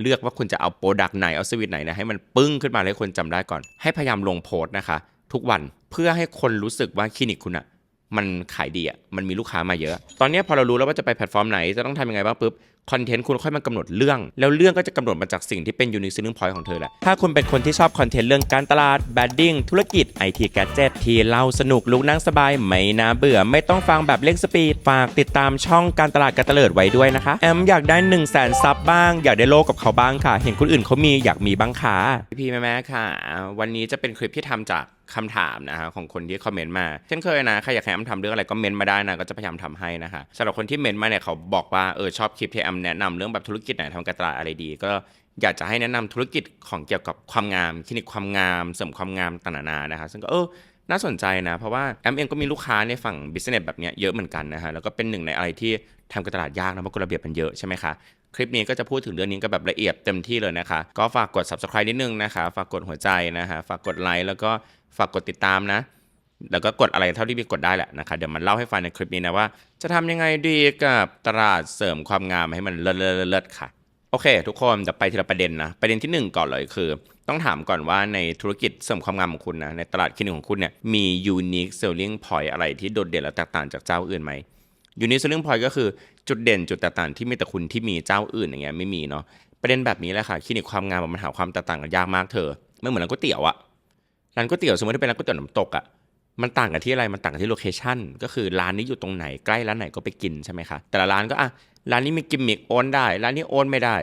เลือกว่าคุณจะเอาโปรดักต์ไหน เอาสวิตไหนนะให้มันปึ้งขึ้นมาให้คนจำได้ก่อน ให้พยายามลงโพสต์นะคะ ทุกวันเพื่อให้คนรู้สึกว่าคลินิกคุณอะมันขายดีอะมันมีลูกค้ามาเยอะ ตอนนี้พอเรารู้แล้วว่าจะไปแพลตฟอร์มไหนจะต้องทำยังไงบ้างปุ๊บ คอนเทนต์คุณค่อยมากำหนดเรื่อง แล้วเรื่องก็จะกำหนดมาจากสิ่งที่เป็นยูนิซิ l ิ n พอยต์ของเธอแหละ ถ้าคุณเป็นคนที่ชอบคอนเทนต์เรื่องการตลาดแบดดิ้งธุรกิจไอทีแกจ e t ที่เล่าสนุกลุกนั่งสบาย ไม่น่าเบื่อไม่ต้องฟังแบบเร่งสปีดฝากติดตามช่องการตลาดการตะเลิดไว้ด้วยนะคะ แอมอยากได้1นึ่งแสนซับบ้าง อยากได้โลกกับเขาบ้างค่ะ เห็นคนอื่นเขามีอยากมีบ้างค่ะพี่แม่แม่ค่ะ วันนี้จะเป็นคลิปที่ทำจากคำถามนะฮะของคนที่คอมเมนต์มาเช่นเคยนะใครอยากให้แอมทำเรื่องอะไรก็เมนต์มาได้นะก็จะพยายามทำให้นะคะสำหรับคนที่เมนต์มาเนี่ยเขาบอกว่าเออชอบคลิปที่แอมแนะนำเรื่องแบบธุรกิจไหนทำการตลาดอะไรดี ก็อยากจะให้แนะนำธุรกิจของเกี่ยวกับความงามคลินิกความงามเสริมความงามต่างๆนานานะคะซึ่งก็เออน่าสนใจนะ เพราะว่าแอมเองก็มีลูกค้าในฝั่งบิสเนสแบบเนี้ยเยอะเหมือนกันนะฮะ แล้วก็เป็นหนึ่งในอะไรที่ทำการตลาดยากนะเพราะกฎระเบียบมันเยอะใช่ไหมคะ คลิปนี้ก็จะพูดถึงเรื่องนี้กันแบบละเอียดเต็มที่เลยนะคะ ก็ฝากกด subscribe นิดนึงนะคะ ฝากกดหัวใจนะคะฝากกดไลค์แล้วก็ฝากกดติดตามนะ แล้วก็กดอะไรเท่าที่มีกดได้แหละนะคะเดี๋ยวมันเล่าให้ฟังในคลิปนี้นะว่า จะทำยังไงดีกับตลาดเสริมความงามให้มันเลิศๆๆค่ะ โอเค ทุกคนจะไปทีละประเด็นนะ ประเด็นที่หนึ่งก่อนเลยคือ ต้องถามก่อนว่าในธุรกิจเสริมความงามของคุณนะในตลาดคลินิกของคุณเนี่ยมี unique selling point อะไรที่โดดเด่นและแตกต่างจากเจ้าอื่นไหม unique selling point ก็คือจุดเด่นจุดแตกต่างที่มีแต่คุณที่มีเจ้าอื่นอย่างเงี้ยไม่มีเนาะประเด็นแบบนี้แหละค่ะคลินิกความงามมันหาความแตกต่างกันยากมากเธอไม่เหมือนร้านก๋วยเตี๋ยวอะร้านก๋วยเตี๋ยวสมมติถ้าเป็นร้านก๋วยเตี๋ยวน้ำตกอะ มันต่างกันที่อะไร มันต่างกันที่โลเคชันก็คือร้านนี้อยู่ตรงไหน ใกล้ร้านไหนก็ไปกินใช่ไหมคะ แต่ละร้านก็อะ ร้านนี้มีกิมมิคโอนได้ ร้านนี้โอนไม่ได้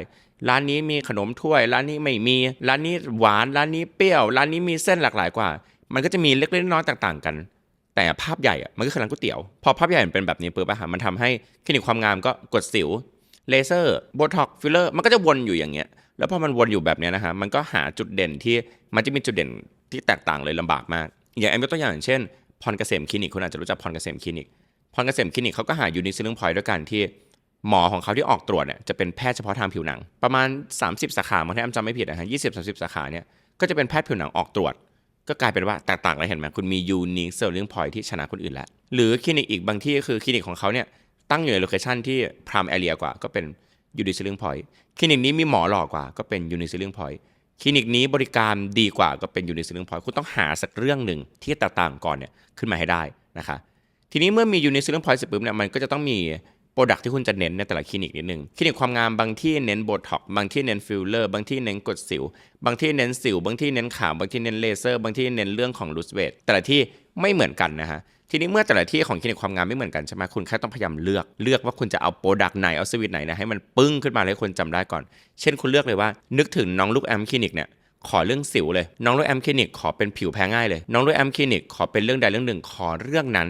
ร้านนี้มีขนมถ้วย ร้านนี้ไม่มี ร้านนี้หวาน ร้านนี้เปรี้ยว ร้านนี้มีเส้นหลากหลายกว่า มันก็จะมีเล็กๆน้อยๆต่าง ๆ กัน แต่ภาพใหญ่อะมันก็คือร้านก๋วยเตี๋ยว พอภาพใหญ่มันเป็นแบบนี้ปุ๊บอะค่ะมันทำให้คลินิกความงามก็กดสิว เลเซอร์ โบท็อกฟิลเลอร์ มันก็จะวนอยู่อย่างเงี้ย แล้วพอมันวนอยู่แบบเนี้ยนะฮะมันก็หาจุดเด่นที่มันจะมีจุดเด่นที่แตกต่างเลยลำบากมาก อย่างแอมยกตัวอย่างเช่นพรเกษมคลินิกคุณอาจจะรู้จักพรเกษมคลินิกพรเกษมคลินิกเขาก็หายูนิซิล n งพอยด้วยกันที่หมอของเขาที่ออกตรวจเนี่ยจะเป็นแพทย์เฉพาะทางผิวหนัง ประมาณ 30 สาขามั้งถ้าแอมจำไม่ผิดนะฮะยี่สิบสามสิบสาขาเนี่ยก็จะเป็นแพทย์ผิวหนังออกตรวจ ก็กลายเป็นว่าแตกต่างเลยเห็นไหมคุณมี unique selling point ที่ชนะคนอื่นแล้วหรือคลินิกอีกบางที่คือคลินิกของเขาเนี่ยตั้งอยู่ในโลเคชันที่ prime area กว่าก็เป็น unique selling point คลินิกนี้มีหมอหล่อกว่าก็เป็น unique selling point คลินิกนี้บริการดีกว่าก็เป็น unique selling point คุณต้องหาสักเรื่องหนึ่งที่แตกต่างก่อนเนี่ยขึ้นมาให้ได้นะคะทีนี้เมื่อมี unique selling point เสร็จปุ๊บเนี่ยมันก็จะต้องมีโปรดักที่คุณจะเน้นในแต่ละคลินิกนิดนึงคลินิกความงามบางที่เน้นโบท็อกบางที่เน้นฟิลเลอร์บางที่เน้นกดสิว บางที่เน้นสิว บางที่เน้นขาวบางที่เน้นเลเซอร์ บางที่เน้นเรื่องของลูสเวทแต่ละที่ไม่เหมือนกันนะฮะ ทีนี้เมื่อแต่ละที่ของคลินิกความงามไม่เหมือนกันใช่ไหมคุณแค่ต้องพยายามเลือกเลือกว่าคุณจะเอาโปรดักต์ไหนเอาสวิตไหนนะให้มันปึ้งขึ้นมาให้คนจำได้ก่อน เช่นคุณเลือกเลยว่า นึกถึงน้องลูกแอมคลินิกเนี่ยขอเรื่องสิวเลย น้องลูกแอมคลินิกขอเป็นผิวแพ้ง่ายเลย น้องลูกแอมคลินิกขอเป็นเรื่องใดเรื่องหนึ่งขอเรื่องนั้น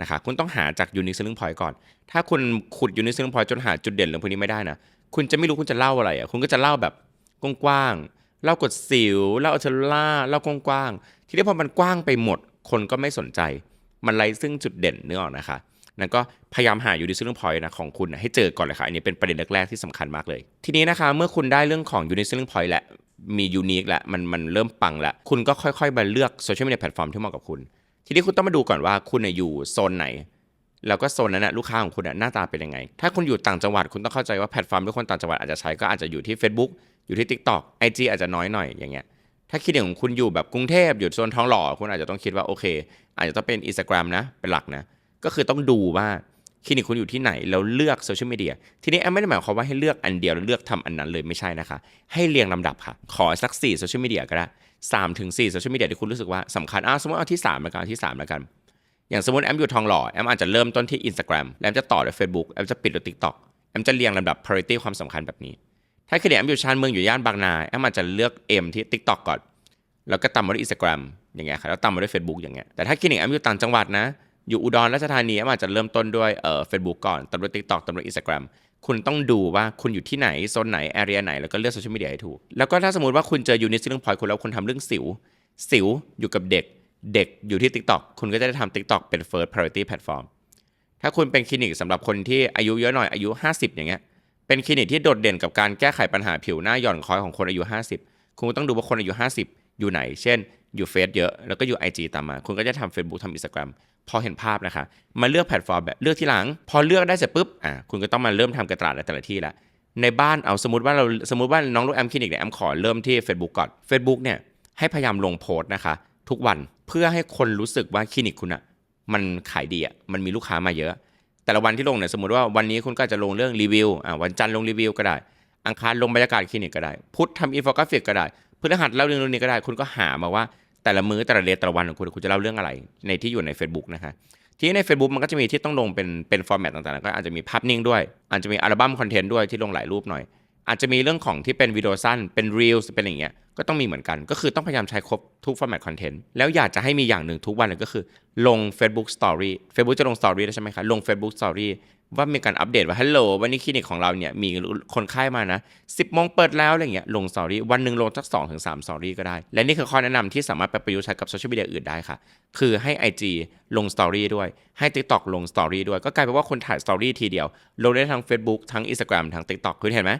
นะคะคุณต้องหาจาก unique selling point ก่อน ถ้าคุณขุด unique selling point จนหาจุดเด่นเรื่องพวกนี้ไม่ได้นะคุณจะไม่รู้คุณจะเล่าอะไรอะคุณก็จะเล่าแบบกว้างๆเล่ากดสิวเล่าอัลเทอร่าเล่ากว้างๆทีนี้พอมันกว้างไปหมดคนก็ไม่สนใจ มันไร้ซึ่งจุดเด่นเนื้อออกนะคะนั่นก็พยายามหา unique selling point นะของคุณนะให้เจอก่อนเลยค่ะอันนี้เป็นประเด็นแรกๆที่สำคัญมากเลย ทีนี้นะคะเมื่อคุณได้เรื่องของ unique selling point แหละมียูนิคแล้วมันมันเริ่มปังแล้วคุณก็ค่อยๆมาเลือกโซเชียลมีเดียแพลตฟอร์มที่เหมาะกับคุณ ทีนี้คุณต้องมาดูก่อนว่าคุณอยู่โซนไหน แล้วก็โซนนั้นนะลูกค้าของคุณนะหน้าตาเป็นยังไง ถ้าคุณอยู่ต่างจังหวัดคุณต้องเข้าใจว่าแพลตฟอร์มที่คนต่างจังหวัดอาจจะใช้ก็อาจจะอยู่ที่ Facebook อยู่ที่ TikTok IG อาจจะน้อยหน่อยอย่างเงี้ย ถ้าคิดอย่างของคุณอยู่แบบกรุงเทพอยู่โซนท้องหล่อ คุณอาจจะต้องคิดว่าโอเค อาจจะต้องเป็น Instagram นะ เป็นหลักนะ ก็คือต้องดูว่าคลินิกคุณอยู่ที่ไหนแล้วเลือกโซเชียลมีเดียทีนี้แอมไม่ได้หมายความว่าให้เลือกอันเดียวแล้วเลือกทำอันนั้นเลยไม่ใช่นะคะ ให้เรียงลำดับค่ะ ขอสัก4โซเชียลมีเดียก็ได้3ถึง4โซเชียลมีเดียที่คุณรู้สึกว่าสำคัญอะสมมติเอาที่3แล้วกันที่3แล้วกัน อย่างสมมติแอมอยู่ทองหล่อแอมอาจจะเริ่มต้นที่ Instagram แล้วแอมจะต่อด้วย Facebook แอมจะปิดด้วย TikTok แอมจะเรียงลำดับ priority ความสำคัญแบบนี้ ถ้าคลินิกแอมอยู่ชานเมืองอยู่ย่านบางนาแอมอาจจะเลือก M ที่ TikTok ก่อน แล้วก็ตามมาด้วย Instagram อย่างเงี้ยครับแล้วตามมาด้วย Facebook อย่างเงี้ยแต่ถ้าคลินิกแอมอยู่ต่างจังหวัดนะอยู่อุดรราชธานีแอมอาจจะเริ่มต้นด้วยเอ่อ Facebook ก่อนตามด้วย TikTok ตามด้วย Instagram คุณต้องดูว่าคุณอยู่ที่ไหน โซนไหน แอเรียไหน แล้วก็เลือกโซเชียลมีเดียให้ถูก แล้วก็ถ้าสมมติว่าคุณเจอยูนิสเรื่องพอยคุณแล้วคุณทำเรื่องสิว สิวอยู่กับเด็ก เด็กอยู่ที่ TikTok คุณก็จะได้ทำ TikTok เป็น first priority platform ถ้าคุณเป็นคลินิกสำหรับคนที่อายุเยอะหน่อยอายุ 50 อย่างเงี้ย เป็นคลินิกที่โดดเด่นกับการแก้ไขปัญหาผิวหน้าหย่อนคล้อยของคนอายุ 50 คุณต้องดูว่าคนอายุ 50 อยู่ไหน เช่น อยู่เฟซเยอะ แล้วก็อยู่ IG ตามมา คุณก็จะทำ Facebook ทำ Instagram พอเห็นภาพนะคะ มาเลือกแพลตฟอร์มแบบเลือกที่หลัง พอเลือกได้เสร็จปุ๊บ อะคุณก็ต้องมาเริ่มทำการตลาดในแต่ละที่ละ ในบ้านเอาสมมติว่าเราสมมติว่าน้องลูกแอมคลินิกเนี่ยแอมขอเริ่มที่ Facebook ก่อน Facebook เนี่ยให้พยายามลงโพสต์นะคะ ทุกวันเพื่อให้คนรู้สึกว่าคลินิกคุณอะมันขายดีอะมันมีลูกค้ามาเยอะ แต่ละวันที่ลงเนี่ยสมมติว่าวันนี้คุณก็จะลงเรื่องรีวิวอ่าวันจันทร์ลงรีวิวก็ได้ อังคารลงบรรยากาศคลินิกก็ได้ พุธทำอินโฟกราฟิกก็ได้พฤหัสเล่าเรื่องนู้นนี้ก็ได้ คุณก็หามาว่าแต่ละมื้อแต่ละเดย์แต่ละวันของคุณคุณจะเล่าเรื่องอะไร ในที่อยู่ใน Facebook นะคะที่ใน Facebook มันก็จะมีที่ต้องลงเป็นเป็นฟอร์แมตต่างๆ ก็อาจจะมีภาพนิ่งด้วย อาจจะมีอัลบั้มคอนเทนต์ด้วยที่ลงหลายรูปหน่อย อาจจะมีเรื่องของที่เป็นวิดีโอสั้น เป็นรีลเป็นอย่างเงี้ย ก็ต้องมีเหมือนกัน ก็คือต้องพยายามใช้ครบทุกฟอร์แมตคอนเทนต์ แล้วอยากจะให้มีอย่างหนึ่งทุกวันเลยก็คือ ลง Facebook Story Facebook จะลง Story ได้ใช่ไหมคะ ลง Facebook Story ว่ามีการอัปเดตว่าฮัลโหลวันนี้คลินิกของเราเนี่ยมีคนไข้มานะ 10โมงเปิดแล้วอะไรเงี้ยลงสตอรี่วันหนึ่งลงสัก2ถึง3สตอรี่ก็ได้ และนี่คือข้อแนะนำที่สามารถไปประยุกต์ใช้กับโซเชียลมีเดียอื่นได้ค่ะ คือให้ IG ลงสตอรี่ด้วย ให้ TikTok ลงสตอรี่ด้วย ก็กลายเป็นว่าคนถ่ายสตอรี่ทีเดียว ลงได้ทั้ง Facebook ทั้ง Instagram ทั้ง TikTok คุณเห็นไหม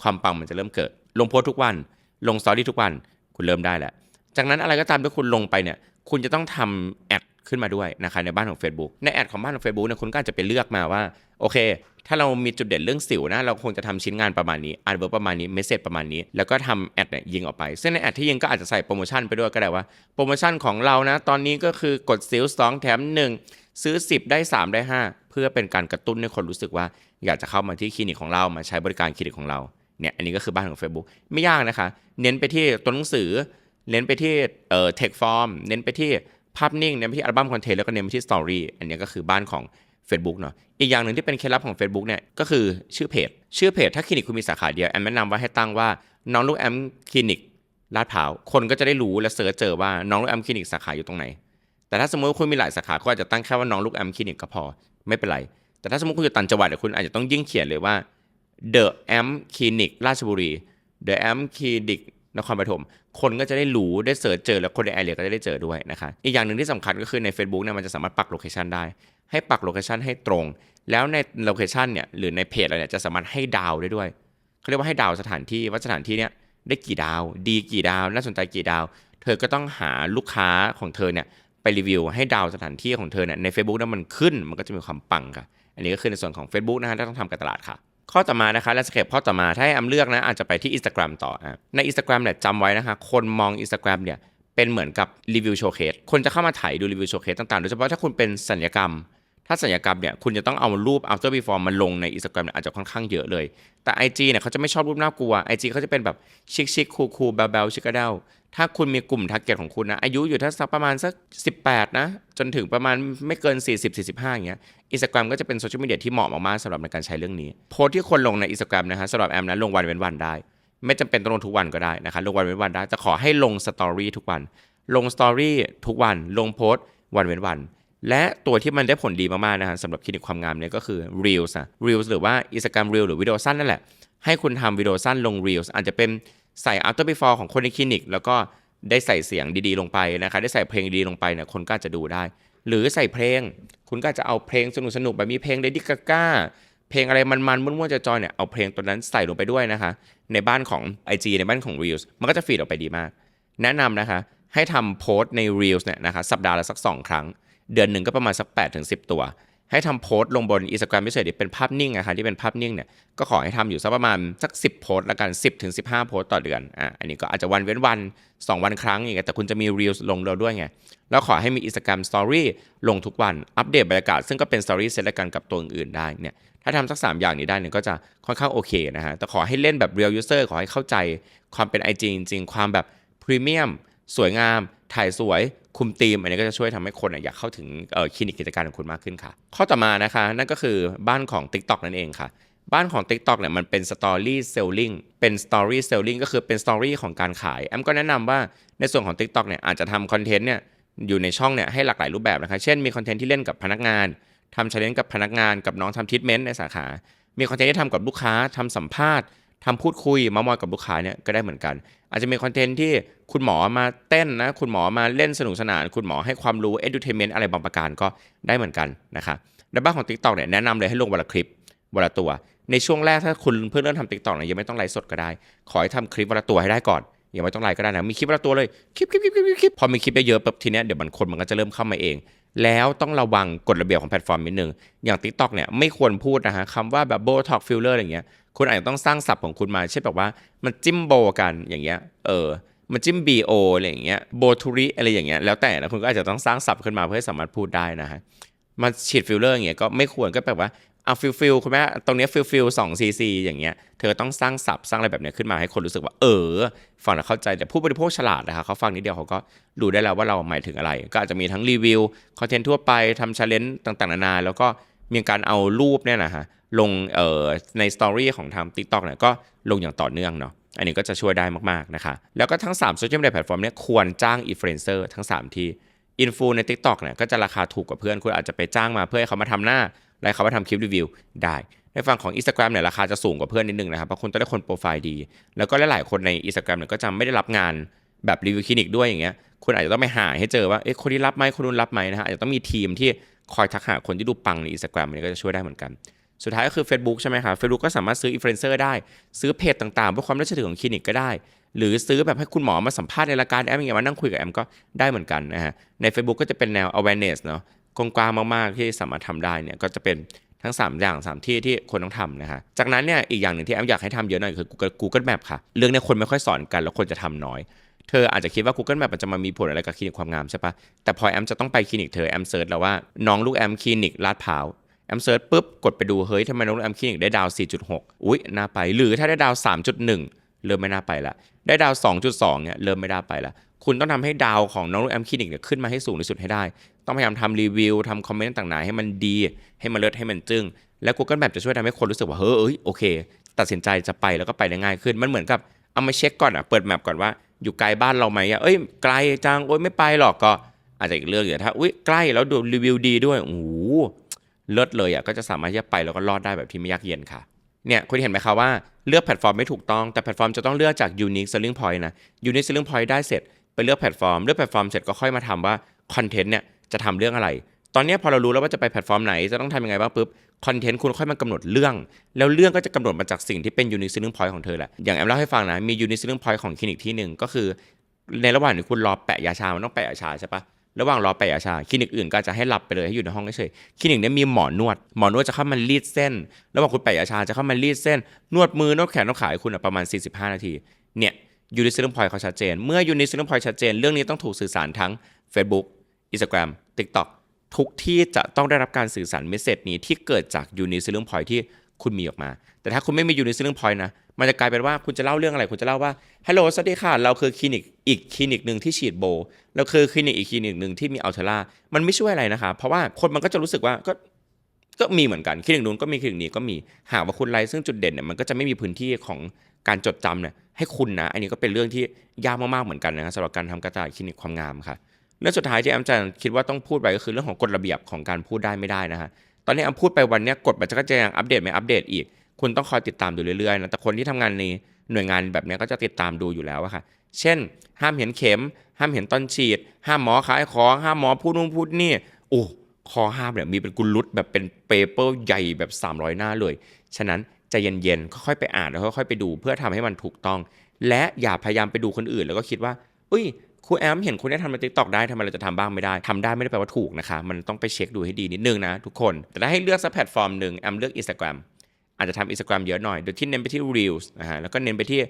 ความปังมันจะเริ่มเกิด ลงโพสทุกวัน ลงสตอรี่ทุกวัน คุณเริ่มได้แล้วจากนั้นอะไรก็ตามที่คุณลงไปเนี่ย คุณจะต้องทำแอดขึ้นมาด้วยนะคะในบ้านของ Facebook ในแอดของบ้านของ Facebook เนี่ยคุณก็อาจจะไปเลือกมาว่า โอเค ถ้าเรามีจุดเด่นเรื่องสิวนะ เราคงจะทำชิ้นงานประมาณนี้อ่านเวิร์ประมาณนี้เมสเซจประมาณนี้ แล้วก็ทำแอดเนี่ยยิงออกไป ซึ่งในแอดที่ยิงก็อาจจะใส่โปรโมชั่นไปด้วยก็ได้ว่า โปรโมชั่นของเรานะ ตอนนี้ก็คือกดสิว2แถม 1 ซื้อ 10 ได้ 3 ได้ 5 เพื่อเป็นการกระตุ้นให้คนรู้สึกว่า อยากจะเข้ามาที่คลินิกของเรามาใช้บริการคลินิกของเรา เนี่ยอันนี้ก็คือบ้านของ Facebook ไม่ยากนะคะ เน้นไปที่ตัวหนังสือ เน้นไปที่เอ่อเทคฟอร์มเน้นไปที่ภาพนิ่งเน้นไปที่อัลบั้มคอนเทนต์แล้วก็เน้นไปที่สตอรี่อันนี้ก็คือบ้านของ Facebook เนาะอีกอย่างหนึ่งที่เป็นเคล็ดลับของ Facebook เนี่ยก็คือชื่อเพจ ชื่อเพจถ้าคลินิกคุณมีสาขาเดียวแอมแนะนำว่าให้ตั้งว่าน้องลูกแอมคลินิกลาดพร้าวคนก็จะได้รู้และเสิร์ชเจอว่าน้องลูกแอมคลินิกสาขาอยู่ตรงไหน แต่ถ้าสมมติว่าคุณมีหลายสาขาก็อาจจะตั้งแค่ว่าน้องลูกแอมคลินิกก็พอไม่เป็นไร แต่ถ้าสมมติคุณอยู่ต่างจังหวัดคุณอาจจะต้องยิ่งเขียนเลยว่า The Am Clinic ราชบุรี The Am Clinic นครปฐมคนก็จะได้รู้ได้เสิร์ชเจอ แล้วคนในแอเรียก็จะได้เจอด้วยนะคะอีกอย่างหนึ่งที่สำคัญก็คือใน Facebook เนี่ยมันจะสามารถปักโลเคชันได้ ให้ปักโลเคชันให้ตรง แล้วในโลเคชันเนี่ยหรือในเพจอะไรเนี่ยจะสามารถให้ดาวได้ด้วยเขาเรียกว่าให้ดาวสถานที่ว่าสถานที่เนี่ยได้กี่ดาว ดีกี่ดาวน่าสนใจกี่ดาว เธอก็ต้องหาลูกค้าของเธอเนี่ยไปรีวิวให้ดาวสถานที่ของเธอเนี่ยใน Facebook นั้นมันขึ้นมันก็จะมีความปังค่ะ อันนี้ก็คือในส่วนของ Facebook นะฮะที่ต้องทำการตลาดค่ะ ข้อต่อมานะคะและสเก็ปข้อต่อมาถ้าให้อำเลือกนะอาจจะไปที่ Instagram ต่ออะใน Instagram เนี่ยจำไว้นะคะ คนมอง Instagram เนี่ยเป็นเหมือนกับรีวิวโชว์เคสคนจะเข้ามาถ่ายดูรีวิวโชว์เคสต่างๆ โดยเฉพาะถ้าคุณเป็นสัญญกรรม ถ้าสัญญกรรมเนี่ยคุณจะต้องเอารูป after before มาลงใน Instagram เนี่ยอาจจะค่อนข้างเยอะเลย แต่ IG เนี่ยเขาจะไม่ชอบรูปน่ากลัว IG เขาจะเป็นแบบชิคชิคคูคูเบลเบลชิกระเดาถ้าคุณมีกลุ่มทาร์เก็ตของคุณนะ อายุอยู่ถ้าสักประมาณสัก 18 นะ จนถึงประมาณไม่เกิน 40 45 อย่างเงี้ยอินสตาแกรมก็จะเป็นโซเชียลมีเดียที่เหมาะมากๆสำหรับในการใช้เรื่องนี้ โพสที่คนลงในอินสตาแกรมนะฮะสำหรับแอมนะลงวันเว้นวันได้ ไม่จำเป็นต้องลงทุกวันก็ได้นะคะลงวันเว้นวันได้แต่ขอให้ลงสตอรี่ทุกวัน ลงสตอรี่ทุกวันลงโพสวันเว้นวัน และตัวที่มันได้ผลดีมากๆนะฮะสำหรับคลินิกความงามเนี่ยก็คือ Reels นะ Reels หรือว่า Instagram Reels หรือวิดีโอสั้นนั่นแหละ ให้คุณทำวิดีโอสั้นลง Reels อาจจะเป็นใส่ after before ของคนในคลินิก แล้วก็ได้ใส่เสียงดีๆ ลงไปนะคะได้ใส่เพลงดีลงไปเนี่ยคนก็อาจะดูได้ หรือใส่เพลง คุณก็จะเอาเพลงสนุกๆแบบมีเพลง Lady Gaga เพลงอะไรมันๆม้วนๆจะจอยเนี่ยเอาเพลงตัวนั้นใส่ลงไปด้วยนะคะ ในบ้านของ IG ในบ้านของ Reels มันก็จะฟีดออกไปดีมาก แนะนำนะคะให้ทำโพสต์ใน Reels เนี่ยนะคะสัปดาห์ละสัก 2 ครั้ง เดือนหนึ่งก็ประมาณสัก8ถึง10ตัว ให้ทำโพสต์ลงบน Instagram ไม่ใช่ดิเป็นภาพนิ่งอะค่ะที่เป็นภาพนิ่งเนี่ยก็ขอให้ทำอยู่สักประมาณสัก 10 โพสต์ละกัน 10ถึง15 โพสต์ต่อเดือนอะอันนี้ก็อาจจะวันเว้นวัน 2 วันครั้งอย่างเงี้ยแต่คุณจะมี Reels ลงเราด้วยไงแล้วขอให้มี Instagram Story ลงทุกวันอัปเดตบรรยากาศซึ่งก็เป็น Story เซตละกันกับตัวอื่นๆได้เนี่ยถ้าทำสัก 3 อย่างนี้ได้เนี่ยก็จะค่อนข้างโอเคนะฮะแต่ขอให้เล่นแบบ Real User ขอให้เข้าใจความเป็น IG จริงๆความแบบพรีเมียม สวยงาม ถ่ายสวย คุมธีม อันนี้ก็จะช่วยทำให้คนอยากเข้าถึงคลินิกกิจการของคุณมากขึ้นค่ะ ข้อต่อมานะคะ นั่นก็คือบ้านของ TikTok นั่นเองค่ะ บ้านของ TikTok เนี่ยมันเป็น Story Selling เป็น Story Selling ก็คือเป็น Story ของการขายแอมก็แนะนำว่าในส่วนของ TikTok เนี่ยอาจจะทำคอนเทนต์เนี่ยอยู่ในช่องเนี่ยให้หลากหลายรูปแบบนะคะ เช่นมีคอนเทนต์ที่เล่นกับพนักงานทำชาเลนจ์กับพนักงานกับน้องทำทิทเมนต์ในสาขา มีคอนเทนต์ที่ทำกับลูกค้าทำสัมภาษณ์ ทำพูดคุยมามอยกับลูกค้าเนี่ยก็ได้เหมือนกัน อาจจะมีคอนเทนต์ที่คุณหมอมาเต้นนะ คุณหมอมาเล่นสนุกสนาน คุณหมอให้ความรู้ edutainment อะไรบางประการก็ได้เหมือนกันนะคะในบ้านของ TikTok เนี่ยแนะนำเลยให้ลงวันละคลิปวันละตัว ในช่วงแรกถ้าคุณเพิ่งเริ่มทำ TikTok เนี่ยยังไม่ต้องไลฟ์สดก็ได้ ขอให้ทำคลิปวันละตัวให้ได้ก่อนยังไม่ต้องไลฟ์ก็ได้นะมีคลิปวันละตัวเลยคลิปคลิปคลิปคลิปคลิปพอมีคลิปเยอะๆปุ๊บทีเนี้ยเดี๋ยวมันคนมันก็จะเริ่มเข้ามาเอง แล้วต้องระวังกฎระเบียบของแพลตฟอร์มนิดนึงอย่าง TikTok เนี่ยไม่ควรพูดนะฮะคำว่าแบบ Botox filler อะไรเงี้ย คุณอาจจะต้องสร้างศัพท์ของคุณมาเช่นแบบว่ามันจิ้มโบกันอย่างเงี้ยเออมันจิ้ม bo อะไรอย่างเงี้ยโบทูริอะไรอย่างเงี้ยแล้วแต่นะคุณก็อาจจะต้องสร้างศัพท์ขึ้นมาเพื่อให้สามารถพูดได้นะฮะมาฉีดฟิลเลอร์อย่างเงี้ยก็ไม่ควรก็แบบว่าเอาฟิลฟิลคุณแม่ตรงเนี้ฟิลฟิลสองซีซีอย่างเงี้ยเธอต้องสร้างศัพท์สร้างอะไรแบบเนี้ยขึ้นมาให้คนรู้สึกว่า เออฟังแล้วเข้าใจแต่ผู้บริโภคฉลาดนะคะเขาฟังนิดเดียวเขาก็รู้ได้แล้วว่าเราหมายถึงอะไร ก็อาจจะมีทั้งรีวิวคอนเทนต์ทั่วไปทำชาเลนจ์ต่างๆนานาแล้วก็มีการเอารูปเนี่ยนะฮะ ลงเอ่อในสตอรี่ของทาง TikTok เนี่ยก็ลงอย่างต่อเนื่องเนาะอันนี้ก็จะช่วยได้มากๆนะคะ แล้วก็ทั้ง3โซเชียลมีเดียแพลตฟอร์มเนี่ยควรจ้างอินฟลูเอนเซอร์ทั้ง 3 ที่อินฟูใน TikTok เนี่ยก็จะราคาถูกกว่าเพื่อน คุณอาจจะไปจ้างมาเพื่อให้เขามาทำหน้า และเขามาทำคลิปรีวิวได้ ในฝั่งของ Instagram เนี่ยราคาจะสูงกว่าเพื่อนนิดนึงนะครับเพราะคุณต้องได้คนโปรไฟล์ดี แล้วก็หลายๆคนใน Instagram เนี่ยก็จะไม่ได้รับงานแบบรีวิวคลินิกด้วยอย่างเงี้ยคุณอาจจะต้องไปหาให้เจอว่าเอ๊ะคนนี้รับไหมคนนู้นรับไหมนะฮะอาจจะต้องมีทีมที่คอยทักหาคนที่ดูปังใน Instagram อันนี้ก็จะช่วยได้เหมือนกัน สุดท้ายก็คือ Facebook ใช่ไหมครับ Facebook ก็สามารถซื้ออินฟลูเอนเซอร์ได้ ซื้อเพจต่างๆเพื่อความน่าเชื่อถือของคลินิกก็ได้ หรือซื้อแบบให้คุณหมอมาสัมภาษณ์ในรายการแอมอย่างเงี้ยมานั่งคุยกับแอมก็ได้เหมือนกันนะฮะ ใน Facebook ก็จะเป็นแนว awareness เนาะกว้างๆมากๆที่สามารถทำได้เนี่ยก็จะเป็นทั้ง 3 อย่าง 3 ที่ที่คนต้องทำนะฮะ จากนั้นเนี่ยอีกอย่างหนึ่งที่แอมอยากให้ทำเยอะหน่อยคือ Google Map ค่ะ เรื่องเนี้คนไม่ค่อยสอนกันแล้วคนจะทำน้อย เธออาจจะคิดว่า Google Map มันจะมามีผลอะไรกับคลินิกความงามใช่ปะแต่พอแอมจะต้องไปคลินิกเธอแอมเซิร์ชแล้วว่าน้องลูกแอมคลินิกลาดพร้าว แอมเซิร์ชปุ๊บกดไปดูเฮ้ยทำไมน้องลูกแอมคลินิกได้ดาว 4.6 อุ๊ยน่าไป หรือถ้าได้ดาว 3.1 เริ่มไม่น่าไปละได้ดาว 2.2 เนี่ยเริ่มไม่น่าไปละคุณต้องทำให้ดาวของน้องลูกแอมคลินิกเนี่ยขึ้นมาให้สูงที่สุดให้ได้ ต้องพยายามทำรีวิวทำคอมเมนต์ต่างๆ ให้มันดี ให้มันเลิศให้มันจึ้งแล้ว Google Map จะช่วยทำให้คนรู้สึกว่าเฮ้ยโอเค ตัดสินใจจะไปแล้วก็ไปได้ง่ายขึ้นมันเหมือนกับเอามาเช็คก่อนอะเปิดแมปก่อนว่าอยู่ไกลบ้านเราไหมอะเอ้ยไกลจังโอ้ยไม่ไปหรอกก็อาจจะอีกเรื่องอยู่ถ้าอุ้ยใกล้แล้วดูรีวิวดีด้วยโอ้โห เลิศเลยอะก็จะสามารถที่จะไปแล้วก็รอดได้แบบที่ไม่ยากเย็นค่ะเนี่ยคุณเห็นไหมคะว่าเลือกแพลตฟอร์มไม่ถูกต้องแต่แพลตฟอร์มจะต้องเลือกจาก unique selling point นะ unique selling point ได้เสร็จไปเลือกแพลตฟอร์มเลือกแพลตฟอร์มเสร็จก็ค่อยมาทำว่าคอนเทนต์เนี่ยจะทำเรื่องอะไร ตอนนี้พอเรารู้แล้วว่าจะไปแพลตฟอร์มไหนจะต้องทำยังไงบ้างปุ๊บคอนเทนต์คุณค่อยมากำหนดเรื่อง แล้วเรื่องก็จะกำหนดมาจากสิ่งที่เป็น unique selling point ของเธอแหละอย่างแอมเล่าให้ฟังนะมี unique selling point ของคลินิกที่หนึ่งก็คือ ในระหว่างที่คุณรอแปะยาชามันต้องแปะยาชาใช่ปะ ระหว่างรอแปะยาชาคลินิกอื่นก็จะให้หลับไปเลยให้อยู่ในห้องเฉยๆคลินิกนี้มีหมอนวด หมอนวดจะเข้ามารีดเส้น ระหว่างคุณแปะยาชาจะเข้ามารีดเส้น นวดมือนวดแขนนวดขาให้คุณประมาณ 45 นาที เนี่ยยูนิซิลพอยเขาชัดเจน เมื่อยูนิซิลพอยชัดเจน เรื่องนี้ต้องถูกสื่อสารทั้ง Facebook Instagram TikTok ทุกที่จะต้องได้รับการสื่อสารเมสเซจนี้ที่เกิดจากยูนิซิลพอยที่ คุณมีออกมา แต่ถ้าคุณไม่มียูนิซิลพอยนะ มันจะกลายเป็นว่าคุณจะเล่าเรื่องอะไร คุณจะเล่าว่าฮัลโหลสวัสดีค่ะ เราคือคลินิกอีกคลินิกหนึ่งที่ฉีดโบเราคือคลินิกอีกคลินิกหนึ่งที่มีอัลเทรามันไม่ช่วยอะไรนะคะ เพราะว่าคนมันก็จะรู้สึกว่าก็ก็มีเหมือนกันคลินิกนู้นก็มีคลินิกนี้ก็มีหากว่าคุณไลซึ่งจุดเด่นเนี่ยมันก็จะไม่มีพื้นที่ของการจดจำเนี่ยให้คุณนะ อันนี้ก็เป็นเรื่องที่ยากมากๆเหมือนกันนะครับสำหรับการทำการตลาดคลินิกความงามค่ะเรื่องสุดท้ายที่แอมจะคิดว่าต้องพูดไปก็คือเรื่องของกฎระเบียบของการพูดได้ไม่ได้นะฮะ ตอนนี้แอมพูดไปวันนี้กฎมันจะก็จะยังอัปเดตไม่อัปเดตอีก คุณต้องคอยติดตามดูเรื่อยๆนะแต่คนที่ทำงานในหน่วยงานแบบนี้ก็จะติดตามดูอยู่แล้วค่ะ เช่น ห้ามเห็นเข็ม ห้ามเห็นตอนฉีด ห้ามหมอขายของห้ามหมอพูดนู่นพูดนี่โอ้ข้อห้ามเนี่ยมีเป็นกุลุตแบบเป็นเปเปอร์ใหญ่แบบ 300 หน้าเลย ฉะนั้นใจเย็นๆค่อยๆไปอ่านแล้วค่อยๆไปดู เพื่อทำให้มันถูกต้อง และอย่าพยายามไปดูคนอื่น แล้วก็คิดว่าอุ้ย ครูแอมเห็นคนนี้ทำในติ๊กตอกได้ทำไมเราจะทำบ้างไม่ได้ทำได้ไม่ได้แปลว่าถูกนะคะ มันต้องไปเช็คดูให้ดีนิดนึงนะทุกคน แต่ถ้าให้เลือกสักแพลตฟอร์มหนึ่งแอมเลือก Instagram อาจจะทำ Instagram เยอะหน่อย โดยที่เน้นไปที่ Reels นะฮะแล้วก็เน้นไปที่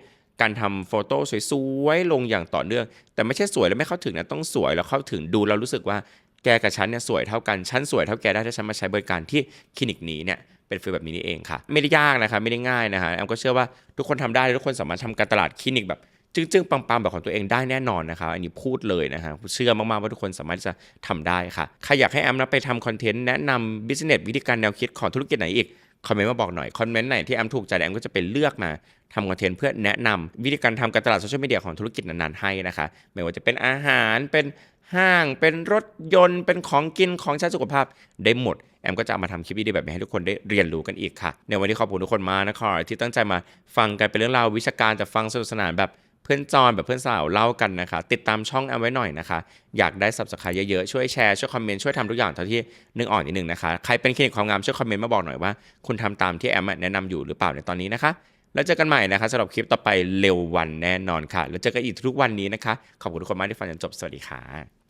การทำโฟโต้สวยๆ ลงอย่างต่อเนื่อง แต่ไม่ใช่สวยแล้วไม่เข้าถึงนะต้องสวยแล้วเข้าถึงดูแล้วรู้สึกว่าแกกับฉันเนี่ยสวยเท่ากันฉันสวยเท่าแกได้ถ้าฉันมาใช้บริการที่คลินิกนี้เนี่ยเป็นฟีลแบบนี้นี่เองค่ะ ไม่ได้ยากนะคะไม่ได้ง่ายนะฮะแอมก็เชื่อว่าทุกคนทำได้ทุกคนสามารถทำการตลาดคลินิกแบบ จึงๆ ปังๆ แบบของตัวเองได้แน่นอนนะครับ อันนี้พูดเลยนะฮะเชื่อมากๆ ว่าทุกคนสามารถที่จะทำได้ค่ะใครอยากให้แอมนะไปทำคอนเทนต์แนะนำบิสเนสวิธีการแนวคิดของธุรกิจไหนอีกคอมเมนต์มาบอกหน่อย คอมเมนต์ไหนที่แอมถูกใจแอมก็จะไปเลือกมาทำคอนเทนต์เพื่อแนะนำวิธีการทำการตลาดโซเชียลมีเดียของธุรกิจนั้นๆให้นะคะ ไม่ว่าจะเป็นอาหารเป็นห้างเป็นรถยนต์ เป็นของกินของใช้สุขภาพได้หมด แอมก็จะเอามาทำคลิปวิดีโอแบบนี้ให้ทุกคนได้เรียนรู้กันอีกค่ะ ในวันนี้ขอบคุณทุกคนมากนะครับที่ตั้งใจมาฟังกันเป็นเรื่องราววิชาการแต่ฟังสนุกสนานแบบ เพื่อนจอนแบบเพื่อนสาวเล่ากันนะคะ ติดตามช่องแอมไว้หน่อยนะคะ อยากได้สับสคายเยอะๆ ช่วยแชร์ ช่วยคอมเมนต์ ช่วยทำทุกอย่างเท่าที่นึกออกนิดนึงนะคะ ใครเป็นคลินิกความงามช่วยคอมเมนต์มาบอกหน่อยว่า คุณทำตามที่แอมแนะนำอยู่หรือเปล่าในตอนนี้นะคะ แล้วเจอกันใหม่นะคะสำหรับคลิปต่อไปเร็ววันแน่นอนค่ะ แล้วเจอกันอีกทุกวันนี้นะคะ ขอบคุณทุกคนมากที่ฟังจนจบสวัสดีค่ะ